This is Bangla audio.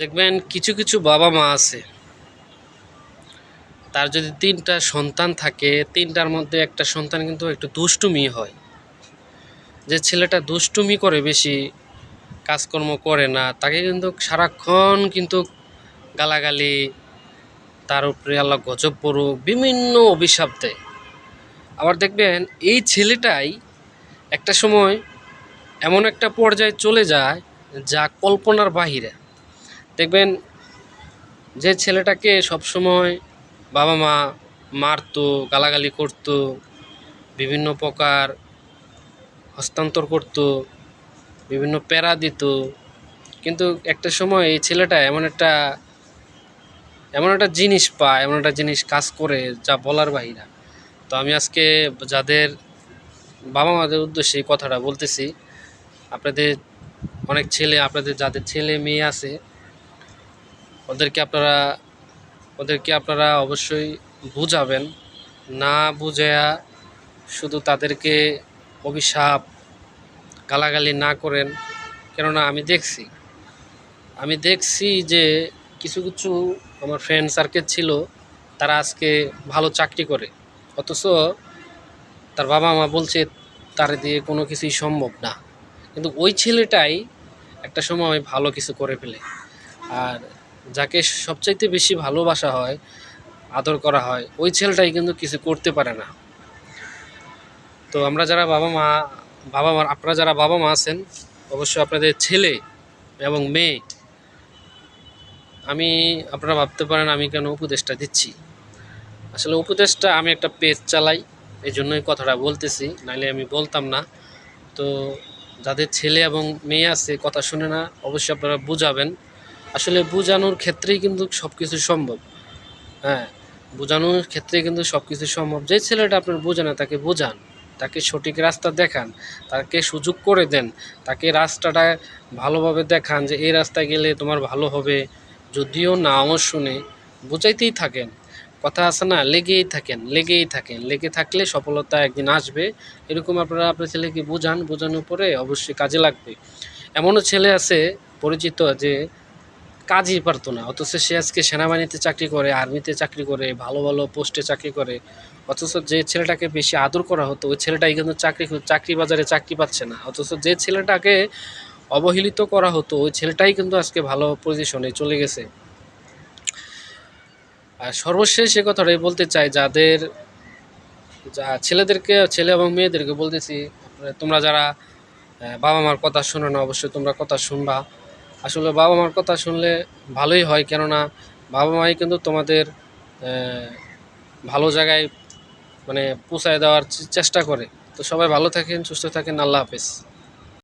দেখবেন কিছু কিছু বাবা মা আছে, তার যদি তিনটা সন্তান থাকে, তিনটার মধ্যে একটা সন্তান কিন্তু একটু দুষ্টুমি হয়। যে ছেলেটা দুষ্টুমি করে বেশি, কাজকর্ম করে না, তাকে কিন্তু সারাক্ষণ কিন্তু গালাগালি, তার উপরে আল্লাহ গজব পড়ুক, বিভিন্ন অভিশাপ দেয়। আবার দেখবেন এই ছেলেটাই একটা সময় এমন একটা পর্যায়ে চলে যায় যা কল্পনার বাহিরে। দেখবেন যে ছেলেটাকে সবসময় বাবা মা মারতো, গালাগালি করতো, বিভিন্ন প্রকার হস্তান্তর করতো, বিভিন্ন প্যারা দিত। কিন্তু একটা সময় এই ছেলেটা এমন একটা এমন একটা জিনিস পায়, এমন একটা জিনিস কাজ করে যা বলার বাহিরা তো আমি আজকে যাদের বাবা মাদের উদ্দেশ্যে এই কথাটা বলতেছি, আপনাদের অনেক ছেলে, আপনাদের যাদের ছেলে মেয়ে আছে ওদেরকে আপনারা ওদেরকে আপনারা অবশ্যই বুঝাবেন। না বুঝায়া শুধু তাদেরকে অভিশাপ, গালাগালি না করেন, কেননা আমি দেখছি। আমি দেখছি যে কিছু কিছু আমার ফ্রেন্ড সার্কেল ছিল, তারা আজকে ভালো চাকরি করে। অথচ তার বাবা মা বলছে, তার দিয়ে কোনো কিছুই সম্ভব না। কিন্তু ওই ছেলেটাই একটা সময় ভালো কিছু করে ফেলে। আর যাকে সবচাইতে বেশি ভালোবাসা হয়, আদর করা হয়, ওই ছেলেটাই কিন্তু কিছু করতে পারে না। তো আমরা যারা বাবা মা বাবা মা, আপনারা যারা বাবা মা আছেন, অবশ্যই আপনাদের ছেলে এবং মেয়ে, আমি, আপনারা ভাবতে পারেন আমি কেন উপদেশটা দিচ্ছি। আসলে উপদেশটা আমি একটা পেজ চালাই এই জন্যই কথাটা বলতেছি, নাইলে আমি বলতাম না। তো যাদের ছেলে এবং মেয়ে আছে, কথা শুনে না, অবশ্যই আপনারা বুঝাবেন। আসলে বোঝানোর ক্ষেত্রেই কিন্তু সব কিছু সম্ভব। হ্যাঁ বোঝানোর ক্ষেত্রে কিন্তু সব কিছু সম্ভব। যে ছেলেটা আপনার বোঝে না, তাকে বোঝান, তাকে সঠিক রাস্তা দেখান, তাকে সুযোগ করে দেন, তাকে রাস্তাটা ভালোভাবে দেখান যে এই রাস্তায় গেলে তোমার ভালো হবে। যদিও নাও শুনে বোঝাইতেই থাকেন। কথা আছে না, লেগেই থাকেন লেগেই থাকেন। লেগে থাকলে সফলতা একদিন আসবে। এরকম আপনারা আপনার ছেলেকে বোঝান, বোঝানোর পরে অবশ্যই কাজে লাগবে। এমনও ছেলে আছে পরিচিত যে কাজই পারতো না। অথচ সে আজকে সেনাবাহিনীতে চাকরি করে, আর্মিতে চাকরি করে, ভালো ভালো পোস্টে চাকরি করে, অথচ যে ছেলেটাকে বেশি আদর করা হতো, ওই ছেলেটাই কিন্তু চাকরি চাকরি বাজারে চাকরি পাচ্ছে না। অথচ যে ছেলেটাকে অবহেলিত করা হতো, ওই ছেলেটাই কিন্তু আজকে ভালো পজিশনে চলে গেছে। আর সর্বশেষ সে কথাটাই বলতে চাই, যাদের, যা ছেলেদেরকে, ছেলে এবং মেয়েদেরকে বলতেছি তোমরা যারা বাবা মার কথা শোনো না, অবশ্যই তোমরা কথা শুনবা। আসলে বাবা মার কথা শুনলে ভালোই হয়। কেননা বাবা মাই কিন্তু তোমাদের ভালো জায়গায় মানে পৌঁছায় দেওয়ার চেষ্টা করে। তো সবাই ভালো থাকেন, সুস্থ থাকেন। আল্লাহ হাফেজ।